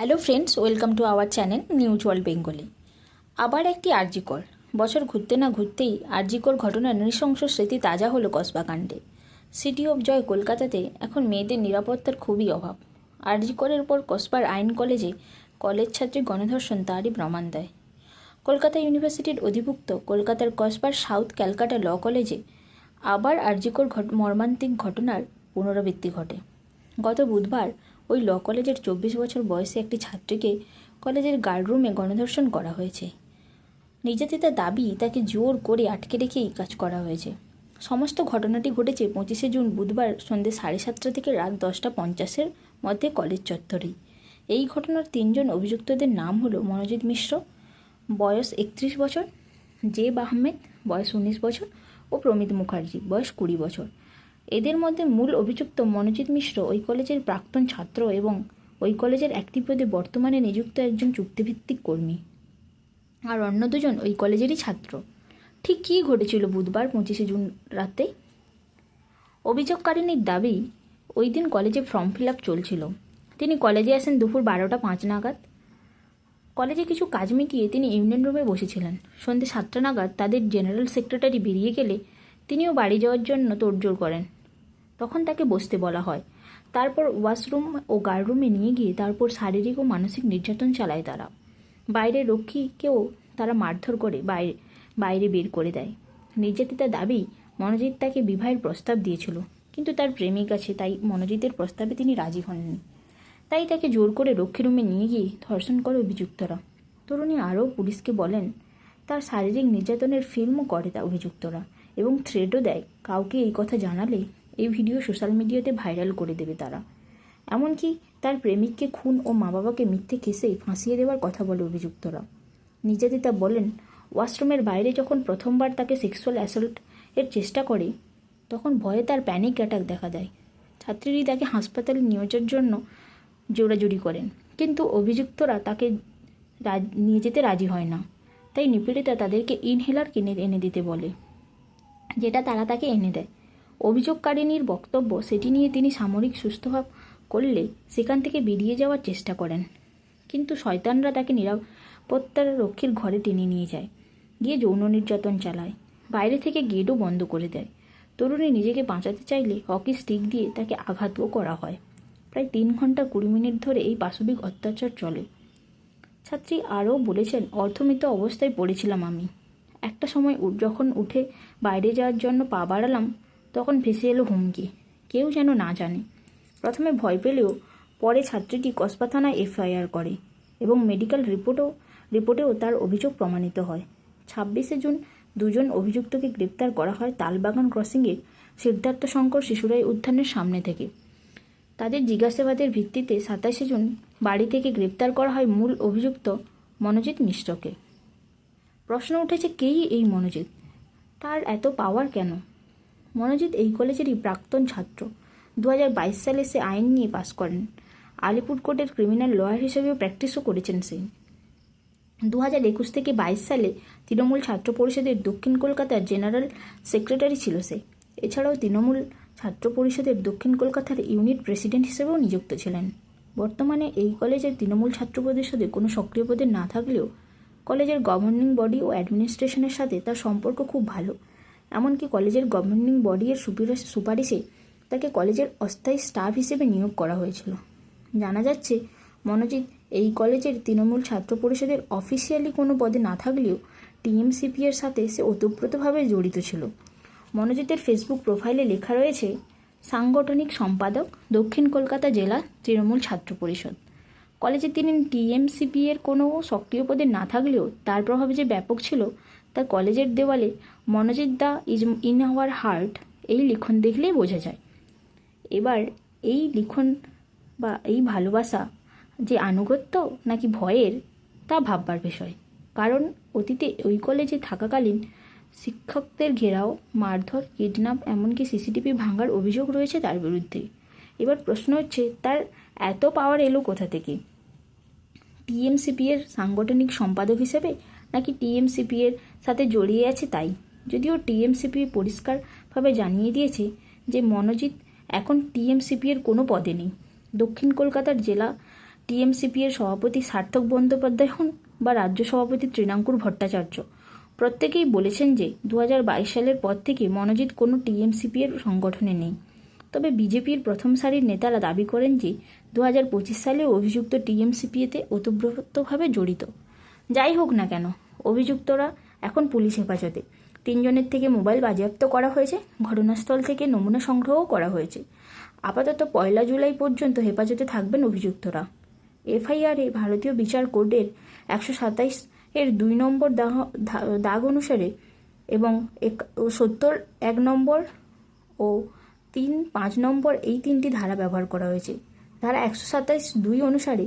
Hello friends, welcome to our channel News World Bengali. আবার একটি আরজিকর বছর ঘুরতে না ঘুরতেই আরজিকর ঘটনার নৃশংস স্মৃতি তাজা হলো কসবাকাণ্ডে। সিটি অফ জয় কলকাতাতে এখন মেয়েদের নিরাপত্তার খুবই অভাব। আরজিকরের পর কসবার আইন কলেজে কলেজ ছাত্রী গণধর্ষণ তারই প্রমাণ দেয়। কলকাতা ইউনিভার্সিটির অধিভুক্ত কলকাতার কসবার সাউথ ক্যালকাটা ল কলেজে আবার আরজিকর মর্মান্তিক ঘটনার পুনরাবৃত্তি ঘটে। গত বুধবার ওই ল কলেজের চব্বিশ বছর বয়সী একটি ছাত্রীকে কলেজের গার্ডরুমে গণধর্ষণ করা হয়েছে। নির্যাতিতার দাবি তাকে জোর করে আটকে রেখেই কাজ করা হয়েছে। সমস্ত ঘটনাটি ঘটেছে পঁচিশে জুন বুধবার সন্ধ্যে সাড়ে সাতটা থেকে রাত দশটা পঞ্চাশের মধ্যে কলেজ চত্বরেই এই ঘটনার তিনজন অভিযুক্তদের নাম হলো মনোজিৎ মিশ্র, বয়স একত্রিশ বছর, জেব আহমেদ, বয়স উনিশ বছর ও প্রমিত মুখার্জি, বয়স কুড়ি বছর। এদের মধ্যে মূল অভিযুক্ত মনোজিৎ মিশ্র ওই কলেজের প্রাক্তন ছাত্র এবং ওই কলেজের একটি পদে বর্তমানে নিযুক্ত একজন চুক্তিভিত্তিক কর্মী। আর অন্য দুজন ওই কলেজেরই ছাত্র। ঠিক কী ঘটেছিল বুধবার পঁচিশে জুন রাতে? অভিযোগকারিনীর দাবি, ওই দিন কলেজে ফর্ম ফিল আপ চলছিল। তিনি কলেজে আসেন দুপুর বারোটা পাঁচ নাগাদ। কলেজে কিছু কাজ মিটিয়ে তিনি ইউনিয়ন রুমে বসেছিলেন। সন্ধ্যে সাতটা নাগাদ তাদের জেনারেল সেক্রেটারি বেরিয়ে গেলে তিনিও বাড়ি যাওয়ার জন্য তোড়জোড় করেন। তখন তাকে বসতে বলা হয়। তারপর ওয়াশরুম ও গার্ডরুমে নিয়ে গিয়ে তারপর শারীরিক ও মানসিক নির্যাতন চালায় তারা। বাইরে রক্ষীকেও তারা মারধর করে, বাইরে বাইরে বের করে দেয়। নির্যাতিতা দাবি মনোজিৎ তাকে বিবাহের প্রস্তাব দিয়েছিল, কিন্তু তার প্রেমিক আছে, তাই মনোজিতের প্রস্তাবে তিনি রাজি হননি। তাই তাকে জোর করে রক্ষী রুমে নিয়ে গিয়ে ধর্ষণ করে অভিযুক্তরা। তরুণী আরও পুলিশকে বলেন, তার শারীরিক নির্যাতনের ফিল্মও করে তা অভিযুক্তরা এবং থ্রেডও দেয়। কাউকে এই কথা জানালে এই ভিডিও সোশ্যাল মিডিয়াতে ভাইরাল করে দেবে তারা। এমনকি তার প্রেমিককে খুন ও মা বাবাকে মিথ্যে খেসে ফাঁসিয়ে দেওয়ার কথা বলে অভিযুক্তরা। নির্যাতিতা বলেন, ওয়াশরুমের বাইরে যখন প্রথমবার তাকে সেক্সুয়াল অ্যাসল্ট এর চেষ্টা করে, তখন ভয়ে তার প্যানিক অ্যাটাক দেখা দেয়। ছাত্রীটি তাকে হাসপাতালে নিয়ে যাওয়ার জন্য জোরাজুরি করেন। কিন্তু অভিযুক্তরা তাকে নিয়ে যেতে রাজি হয় না। তাই নিপীড়িতা তাদেরকে ইনহেলার কিনে এনে দিতে বলে, যেটা তারা তাকে এনে দেয়। অভিযোগকারিনীর বক্তব্য সেটি নিয়ে তিনি সামরিক সুস্থভাব করলে সেখান থেকে বেরিয়ে যাওয়ার চেষ্টা করেন। কিন্তু শয়তানরা তাকে নিরাপত্তার রক্ষীর ঘরে টেনে নিয়ে যায়, গিয়ে যৌন নির্যাতন চালায়, বাইরে থেকে গেটও বন্ধ করে দেয়। তরুণী নিজেকে বাঁচাতে চাইলে হকি স্টিক দিয়ে তাকে আঘাতও করা হয়। প্রায় তিন ঘণ্টা কুড়ি মিনিট ধরে এই পাশবিক অত্যাচার চলে। ছাত্রী আরও বলেছেন, অর্থমিত অবস্থায় পড়েছিলাম আমি। একটা সময় যখন উঠে বাইরে যাওয়ার জন্য পা বাড়ালাম তখন ভেসে এলো হুমকি। কেউ যেন না জানে। প্রথমে ভয় পেলেও পরে ছাত্রীটি কসবা থানায় এফআইআর করে এবং মেডিকেল রিপোর্টও, রিপোর্টেও তার অভিযোগ প্রমাণিত হয়। ছাব্বিশে জুন দুজন অভিযুক্তকে গ্রেপ্তার করা হয় তালবাগান ক্রসিংয়ের সিদ্ধার্থ শঙ্কর শিশুরাই উদ্যানের সামনে থেকে। তাদের জিজ্ঞাসাবাদের ভিত্তিতে সাতাশে জুন বাড়ি থেকে গ্রেপ্তার করা হয় মূল অভিযুক্ত মনোজিৎ মিশ্রকে। প্রশ্ন উঠেছে, কেই এই মনোজিৎ? তার এত পাওয়ার কেন? মনোজিৎ এই কলেজেরই প্রাক্তন ছাত্র। দু হাজার বাইশ সালে সে আইন নিয়ে পাশ করেন। আলিপুর কোর্টের ক্রিমিনাল লয়ার হিসেবেও প্র্যাকটিসও করেছেন সে। দু হাজার একুশ থেকে বাইশ সালে তৃণমূল ছাত্র পরিষদের দক্ষিণ কলকাতার জেনারেল সেক্রেটারি ছিল সে। এছাড়াও তৃণমূল ছাত্র পরিষদের দক্ষিণ কলকাতার ইউনিট প্রেসিডেন্ট হিসেবেও নিযুক্ত ছিলেন। বর্তমানে এই কলেজের তৃণমূল ছাত্র পরিষদে কোনো সক্রিয় পদে না থাকলেও কলেজের গভর্নিং বডি ও অ্যাডমিনিস্ট্রেশনের সাথে তার সম্পর্ক খুব ভালো। এমনকি কলেজের গভর্নিং বডি এর সুপিরিয়র- সুপারিশে তাকে কলেজের অস্থায়ী স্টাফ হিসেবে নিয়োগ করা হয়েছিল। জানা যাচ্ছে, মনোজিৎ, এই কলেজের তৃণমূল ছাত্র পরিষদের অফিসিয়ালি কোনো পদে না থাকলেও টিএমসিপি এর সাথে সে ওতপ্রোতভাবে জড়িত ছিল। মনোজিতের ফেসবুক প্রোফাইলে লেখা রয়েছে, সাংগঠনিক সম্পাদক, দক্ষিণ কলকাতা জেলা তৃণমূল ছাত্র পরিষদ। কলেজে তিনি টিএমসিপি এর কোনো সক্রিয় পদে না থাকলেও তার প্রভাব যে ব্যাপক ছিল তা কলেজের দেওয়ালে মনোজিৎ দা ইজ ইন আওয়ার হার্ট এই লিখন দেখলেই বোঝা যায়। এবার এই লিখন বা এই ভালোবাসা যে আনুগত্য নাকি ভয়ের, তা ভাববার বিষয়। কারণ অতীতে ওই কলেজে থাকাকালীন শিক্ষকদের ঘেরাও, মারধর, কিডন্যাপ, এমনকি সিসিটিভি ভাঙার অভিযোগ রয়েছে তার বিরুদ্ধে। এবার প্রশ্ন হচ্ছে, তার এত পাওয়ার এলো কোথা থেকে? টিএমসিপি এর সাংগঠনিক সম্পাদক হিসেবে নাকি টিএমসিপি এর সাথে জড়িয়ে আছে তাই? যদিও টিএমসিপি পরিষ্কারভাবে জানিয়ে দিয়েছে যে মনোজিৎ এখন টিএমসিপি এর কোনো পদে নেই। দক্ষিণ কলকাতার জেলা টিএমসিপি এর সভাপতি সার্থক বন্দ্যোপাধ্যায় হন বা রাজ্য সভাপতি তৃণাঙ্কুর ভট্টাচার্য। প্রত্যেকেই বলেছেন যে দু হাজার বাইশ সালের পর থেকে মনোজিৎ কোনো টিএমসিপি এর সংগঠনে নেই। তবে বিজেপির প্রথম সারির নেতারা দাবি করেন যে দু হাজার পঁচিশ সালে অভিযুক্ত টিএমসিপিএতে ওতপ্রোতভাবে জড়িত। যাই হোক না কেন, অভিযুক্তরা এখন পুলিশ হেফাজতে। তিনজনের থেকে মোবাইল বাজেয়াপ্ত করা হয়েছে, ঘটনাস্থল থেকে নমুনা সংগ্রহও করা হয়েছে। আপাতত পয়লা জুলাই পর্যন্ত হেফাজতে থাকবেন অভিযুক্তরা। এফআইআরে ভারতীয় বিচার কোডের একশো সাতাইশ এর দুই নম্বর দাগ অনুসারে এবং সত্তর এক নম্বর ও তিন, পাঁচ নম্বর এই তিনটি ধারা ব্যবহার করা হয়েছে। ধারা একশো সাতাইশ দুই অনুসারে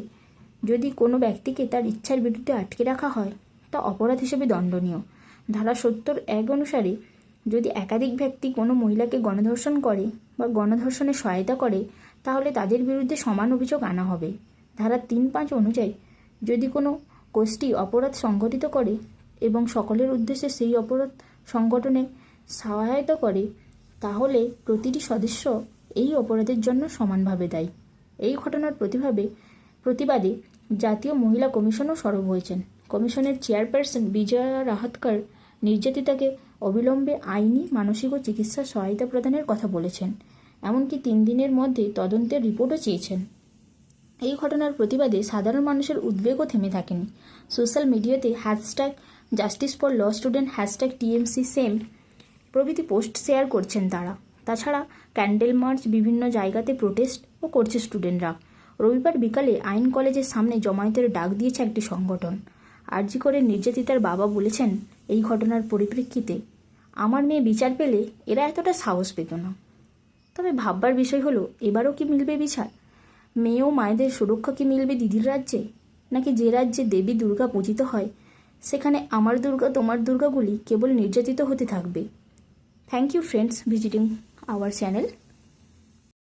যদি কোনো ব্যক্তিকে তার ইচ্ছার বিরুদ্ধে আটকে রাখা হয়, তা অপরাধ হিসেবে দণ্ডনীয়। ধারা সত্তর এক অনুসারে, যদি একাধিক ব্যক্তি কোনো মহিলাকে গণধর্ষণ করে বা গণধর্ষণে সহায়তা করে, তাহলে তাদের বিরুদ্ধে সমান অভিযোগ আনা হবে। ধারা তিন পাঁচ অনুযায়ী, যদি কোনো গোষ্ঠী অপরাধ সংগঠিত করে এবং সকলের উদ্দেশ্যে সেই অপরাধ সংগঠনে সহায়তা করে, তাহলে প্রতিটি সদস্য এই অপরাধের জন্য সমানভাবে দায়ী। এই ঘটনার প্রতিভাবে প্রতিবাদে জাতীয় মহিলা কমিশনও সরব হয়েছেন। কমিশনের চেয়ারপারসন বিজয়া রাহাতকর নির্যাতিতাকে অবিলম্বে আইনি, মানসিক ও চিকিৎসা সহায়তা প্রদানের কথা বলেছেন। এমনকি তিন দিনের মধ্যে তদন্তের রিপোর্টও চেয়েছেন। এই ঘটনার প্রতিবাদে সাধারণ মানুষের উদ্বেগও থেমে থাকেনি। সোশ্যাল মিডিয়াতে hashtag justice for law student hashtag TMC shame প্রভৃতি পোস্ট শেয়ার করছেন তারা। তাছাড়া ক্যান্ডেল মার্চ বিভিন্ন জায়গাতে প্রোটেস্ট ও করছে স্টুডেন্টরা। রবিবার বিকালে আইন কলেজের সামনে জমায়েতের ডাক দিয়েছে একটি সংগঠন। আরজি করে নির্যাতিতার বাবা বলেছেন, এই ঘটনার পরিপ্রেক্ষিতে আমার মেয়ে বিচার পেলে এরা এতটা সাহস পেত না। তবে ভাববার বিষয় হলো, এবারও কি মিলবে বিচার? মেয়ে ও মায়েদের সুরক্ষা কি মিলবে দিদির রাজ্যে? নাকি যে রাজ্যে দেবী দুর্গা পূজিত হয়, সেখানে আমার দুর্গা, তোমার দুর্গাগুলি কেবল নির্যাতিত হতে থাকবে? Thank you friends visiting our channel